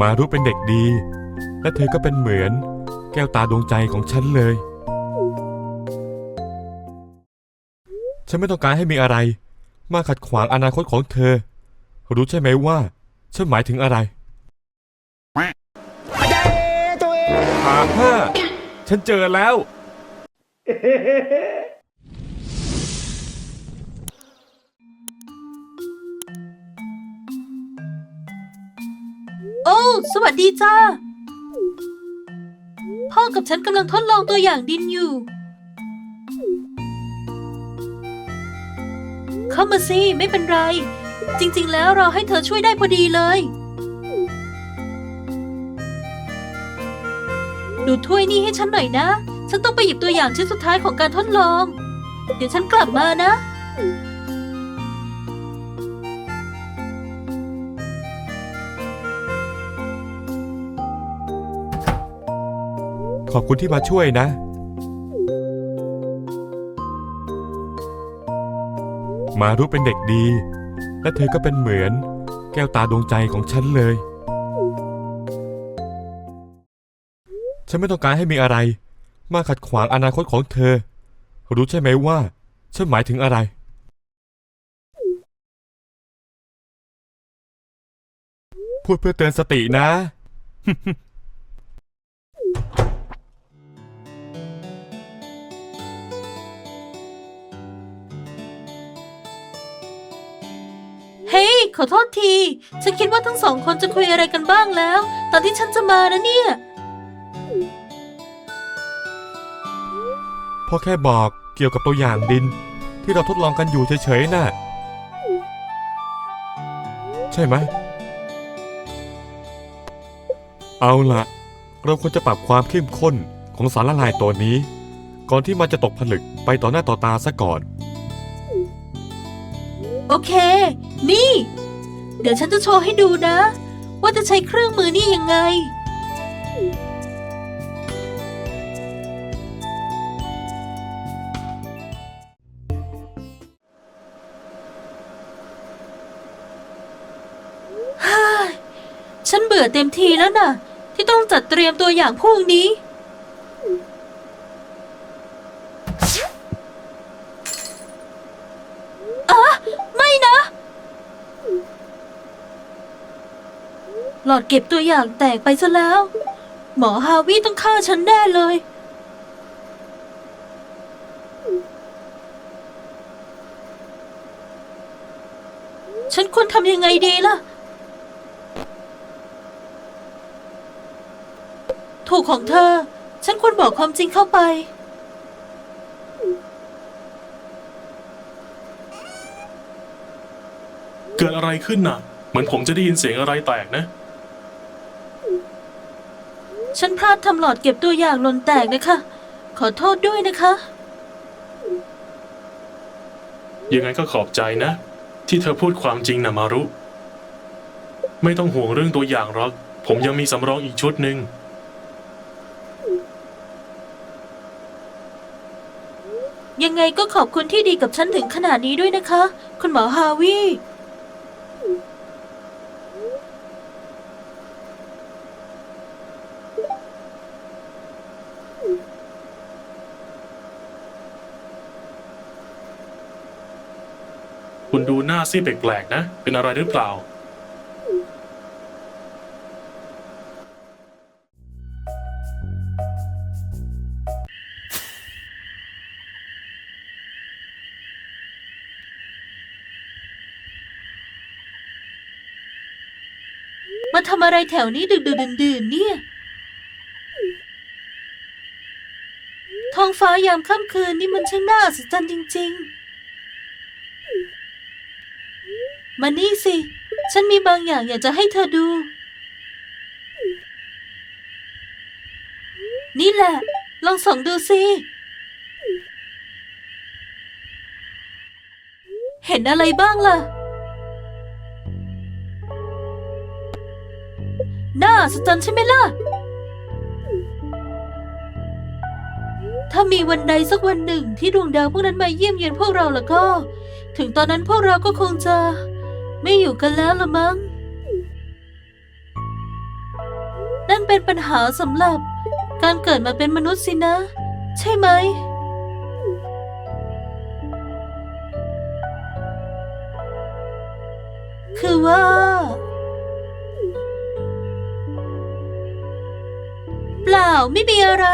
มารุเป็นเด็กดี และเธอก็เป็นเหมือน แก้วตาดวงใจของฉันเลย ฉันไม่ต้องการให้มีอะไร มาขัดขวางอนาคตของเธอ รู้ใช่ไหมว่า ฉันหมายถึงอะไรฮ่าฮ่าฉันเจอแล้ว โอ้ สวัสดีจ้า พ่อกับฉันกำลังทดลองตัวอย่างดินอยู่ เข้ามาสิ ไม่เป็นไร จริง ๆ แล้วเราให้เธอช่วยได้พอดีเลย ดูถ้วยนี่ให้ฉันหน่อยนะ ฉันต้องไปหยิบตัวอย่างชิ้นสุดท้ายของการทดลอง เดี๋ยวฉันกลับมานะ ขอบคุณที่มาช่วยนะ มารุเป็นเด็กดี และเธอก็เป็นเหมือน แก้วตาดวงใจของฉันเลย ฉันไม่ต้องการให้มีอะไร มาขัดขวางอนาคตของเธอ รู้ใช่ไหมว่า ฉันหมายถึงอะไรพูดเพื่อเตือนสตินะ เฮ้ยขอโทษที ฉันคิดว่าทั้งสองคนจะคุยอะไรกันบ้างแล้ว ตอนที่ฉันจะมานะเนี่ย พ่อแค่บอกเกี่ยวกับตัวอย่างดิน ที่เราทดลองกันอยู่เฉยๆน่ะ ใช่ไหม เอาละเราควรจะปรับความเข้มข้นของสารละลายตัวนี้ ก่อนที่มันจะตกผลึกไปต่อหน้าต่อตาซะก่อน โอเค นี่ เดี๋ยวฉันจะโชว์ให้ดูนะ ว่าจะใช้เครื่องมือนี่ยังไงฮ่าฉันเบื่อเต็มทีแล้วน่ะ ที่ต้องจัดเตรียมตัวอย่างพวกนี้ อะไม่นะ หลอดเก็บตัวอย่างแตกไปซะแล้ว หมอฮาวิต้องฆ่าฉันแน่เลย ฉันควรทำยังไงดีล่ะ ถูกของเธอ ฉันควรบอกความจริงเข้าไป เกิดอะไรขึ้นน่ะ เหมือนผมจะได้ยินเสียงอะไรแตกนะ ฉันพลาดทำหลอดเก็บตัวอย่างหล่นแตกนะคะ ขอโทษด้วยนะคะ ยังไงก็ขอบใจนะ ที่เธอพูดความจริงนะมารุ ไม่ต้องห่วงเรื่องตัวอย่างหรอก ผมยังมีสำรองอีกชุดหนึ่งยังไงก็ขอบคุณที่ดีกับฉันถึงขนาดนี้ด้วยนะคะ คุณหมอฮาวิ คุณดูหน้าซีดแปลกๆนะ เป็นอะไรหรือเปล่า มาทำอะไรแถวนี้ดึกดื่นดื่นๆเนี่ย ท้องฟ้ายามค่ำคืนนี่มันช่างน่าอัศจรรย์จริง ๆ มานี่สิ ฉันมีบางอย่างอยากจะให้เธอดู นี่แหละ ลองส่องดูสิ เห็นอะไรบ้างล่ะ น่าอัศจใช่ไหมล่ะ ถ้ามีวันใดสักวันหนึ่งที่ดวงดาวพวกนั้นมาเยี่ยมเยียนพวกเราแล้วก็ ถึงตอนนั้นพวกเราก็คงจะ ไม่อยู่กันแล้วละมั้ง นั่นเป็นปัญหาสำหรับการเกิดมาเป็นมนุษย์สินะ ใช่ไหม คือว่า เปล่าไม่มีอะไร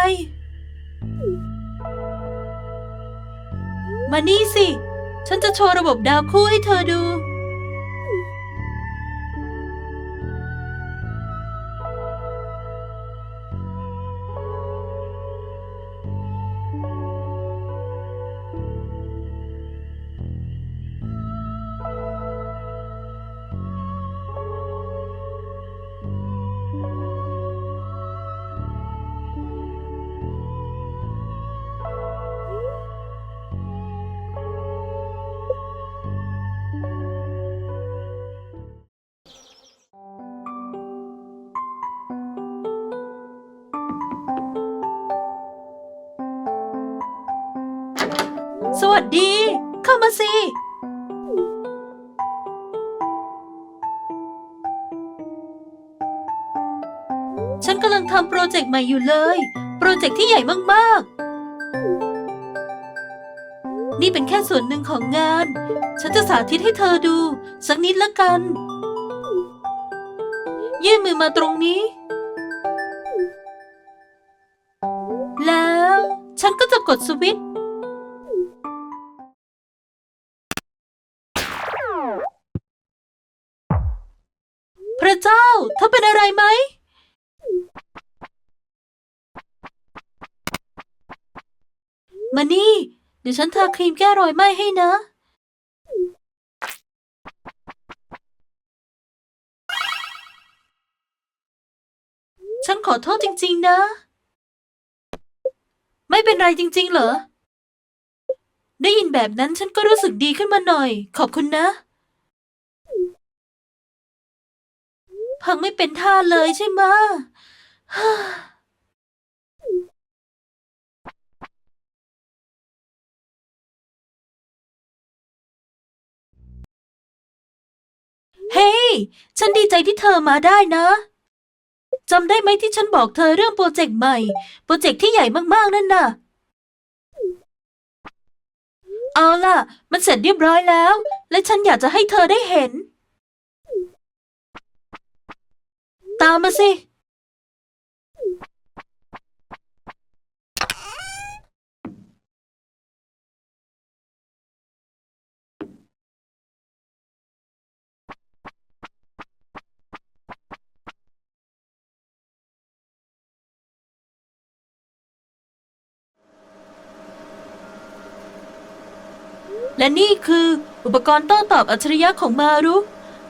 มานี่สิ ฉันจะโชว์ระบบดาวคู่ให้เธอดู สวัสดี เข้ามาสิ ฉันกำลังทำโปรเจกต์ใหม่อยู่เลย โปรเจกต์ที่ใหญ่มากๆ นี่เป็นแค่ส่วนหนึ่งของงาน ฉันจะสาธิตให้เธอดู สักนิดละกัน ยื่นมือมาตรงนี้ แล้วฉันก็จะกดสวิตช์ อะไรไหม มานี่ เดี๋ยวฉันทาครีมแก้รอยไหม้ให้นะ ฉันขอโทษจริง ๆ นะ ไม่เป็นไรจริง ๆ เหรอ ได้ยินแบบนั้นฉันก็รู้สึกดีขึ้นมาหน่อย ขอบคุณนะ พังไม่เป็นท่าเลยใช่ไหมเฮ้ยฉันดีใจที่เธอมาได้นะจำได้ไหมที่ฉันบอกเธอเรื่องโปรเจกต์ใหม่ โปรเจกต์ที่ใหญ่มากๆนั่นน่ะ เอาล่ะ มันเสร็จเรียบร้อยแล้ว และฉันอยากจะให้เธอได้เห็น ตามมาสิ และนี่คืออุปกรณ์โต้ตอบอัจฉริยะของมารุ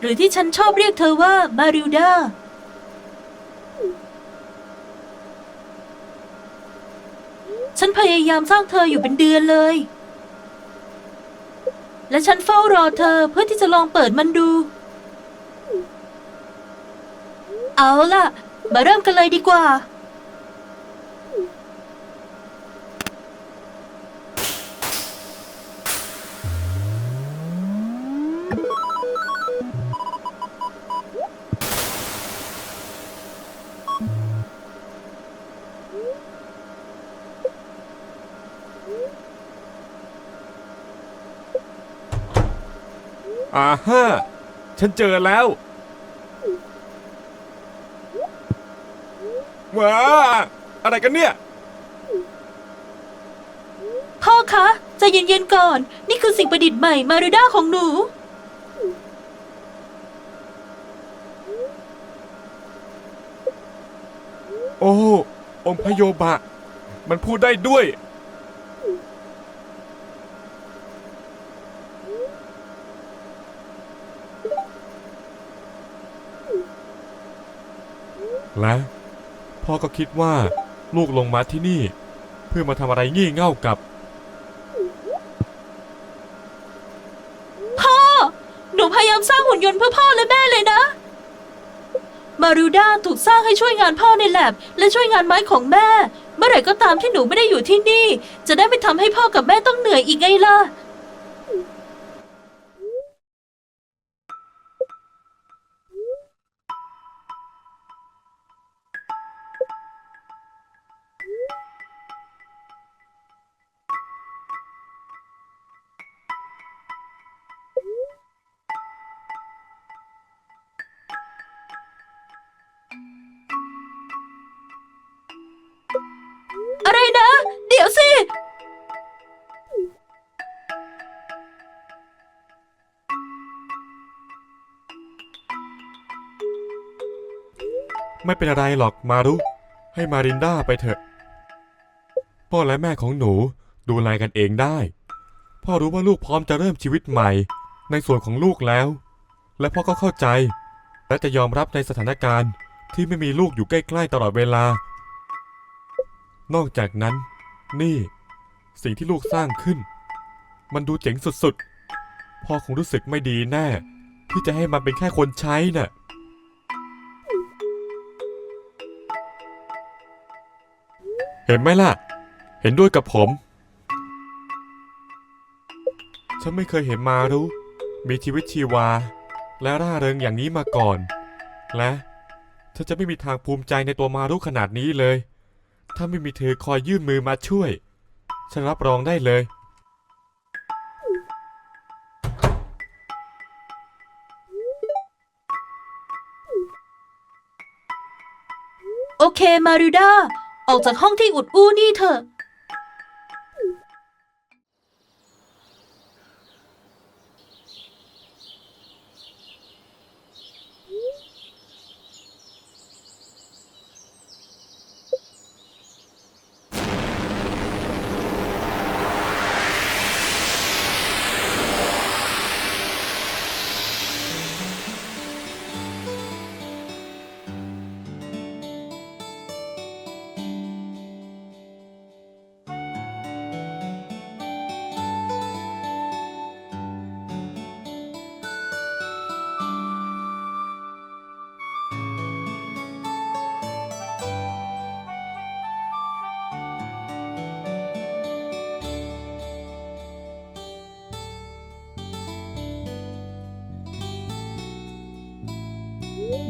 หรือที่ฉันชอบเรียกเธอว่ามาริวดา ฉันพยายามสร้างเธออยู่เป็นเดือนเลย และฉันเฝ้ารอเธอเพื่อที่จะลองเปิดมันดู เอาล่ะ มาเริ่มกันเลยดีกว่า อ่าฮะฉันเจอแล้ว ว้า อะไรกันเนี่ย พ่อคะใจะเย็นๆก่อน นี่คือสิ่งประดิษฐ์ใหม่มาริวดาของหนู โอ้ องค์พโยบะ มันพูดได้ด้วย และพ่อก็คิดว่าลูกลงมาที่นี่ เพื่อมาทำอะไรงี่เง่ากับ พ่อ หนูพยายามสร้างหุ่นยนต์เพื่อพ่อและแม่เลยนะ มาริวดาถูกสร้างให้ช่วยงานพ่อในแลบและช่วยงานไม้ของแม่ เมื่อไหร่ก็ตามที่หนูไม่ได้อยู่ที่นี่ จะได้ไม่ทำให้พ่อกับแม่ต้องเหนื่อยอีกไงล่ะ สิ ไม่เป็นอะไรหรอกมารุ ให้มารินดาไปเถอะ พ่อและแม่ของหนูดูแลกันเองได้ พ่อรู้ว่าลูกพร้อมจะเริ่มชีวิตใหม่ ในส่วนของลูกแล้ว และพ่อก็เข้าใจ และจะยอมรับในสถานการณ์ที่ไม่มีลูกอยู่ใกล้ ๆ ตลอดเวลา นอกจากนั้น นี่ สิ่งที่ลูกสร้างขึ้น มันดูเจ๋งสุดๆ พ่อคงรู้สึกไม่ดีแน่ ที่จะให้มันเป็นแค่คนใช้น่ะ เห็นไหมล่ะ เห็นด้วยกับผม ฉันไม่เคยเห็นมารุมีชีวิตชีวา และร่าเริงอย่างนี้มาก่อน และฉันจะไม่มีทางภูมิใจในตัวมารุขนาดนี้เลย ถ้าไม่มีเธอคอยยื่นมือมาช่วย ฉันรับรองได้เลย โอเคมาริดาออกจากห้องที่อุดอู้นี่เถอะ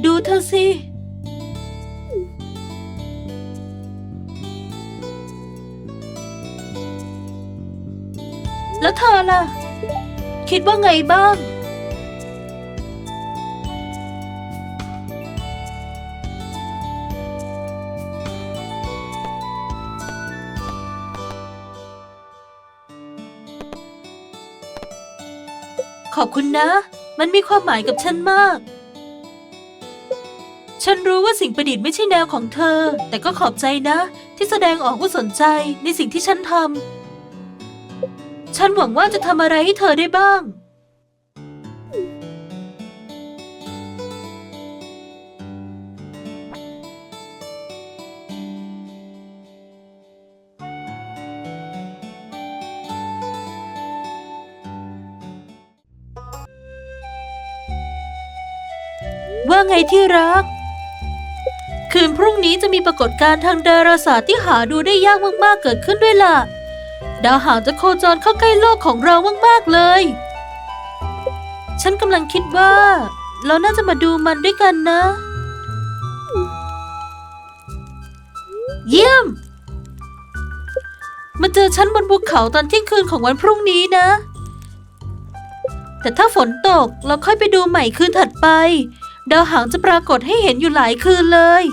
ดูเธอสิ แล้วเธอล่ะ คิดว่าไงบ้าง ขอบคุณนะ มันมีความหมายกับฉันมาก ฉันรู้ว่าสิ่งประดิษฐ์ไม่ใช่แนวของเธอ แต่ก็ขอบใจนะ ที่แสดงออกว่าสนใจในสิ่งที่ฉันทำ ฉันหวังว่าจะทำอะไรให้เธอได้บ้าง ว่าไงที่รัก คืนพรุ่งนี้จะมีปรากฏการณ์ทางดาราศาสตร์ที่หาดูได้ยากมากๆเกิดขึ้นด้วยล่ะ ดาวหางจะโคจรเข้าใกล้โลกของเรามากๆเลย ฉันกำลังคิดว่า เราน่าจะมาดูมันด้วยกันนะ เยี่ยม มาเจอฉันบนภูเขาตอนเที่ยงคืนของวันพรุ่งนี้นะ แต่ถ้าฝนตกเราค่อยไปดูใหม่คืนถัดไปดาวหางจะปรากฏให้เห็นอยู่หลายคืนเลย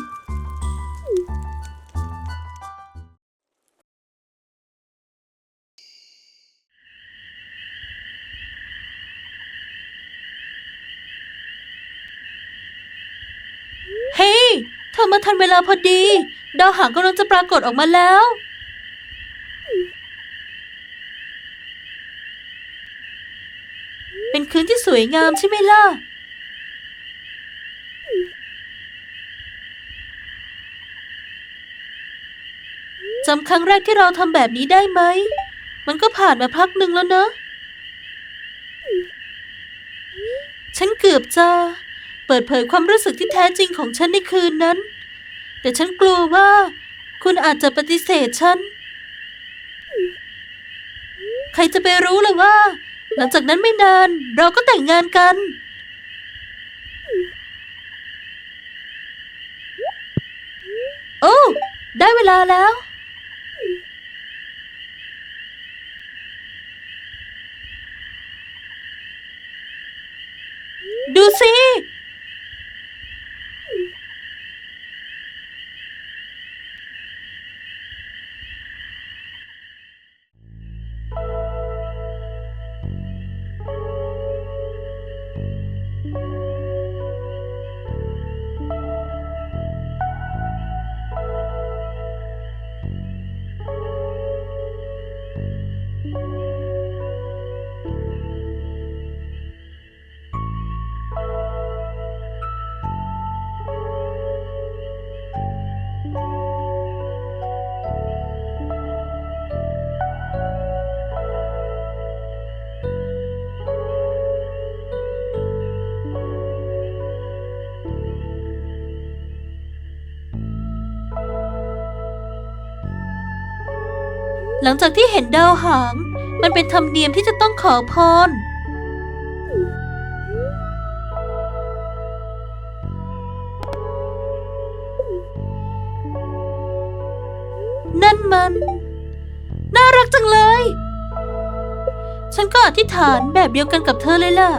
เธอมาทันเวลาพอดี ดาวหางกำลังจะปรากฏออกมาแล้ว เป็นคืนที่สวยงามใช่ไหมล่ะ จำครั้งแรกที่เราทำแบบนี้ได้ไหม มันก็ผ่านมาพักหนึ่งแล้วเนอะ ฉันเกือบจะ เปิดเผยความรู้สึกที่แท้จริงของฉันในคืนนั้น แต่ฉันกลัวว่า คุณอาจจะปฏิเสธฉัน ใครจะไปรู้ล่ะว่า หลังจากนั้นไม่นานเราก็แต่งงานกันโอ้ได้เวลาแล้ว ดูสิ หลังจากที่เห็นดาวหาง มันเป็นธรรมเนียมที่จะต้องขอพร นั่นมัน น่ารักจังเลย ฉันก็อธิษฐานแบบเดียวกันกับเธอเลยล่ะ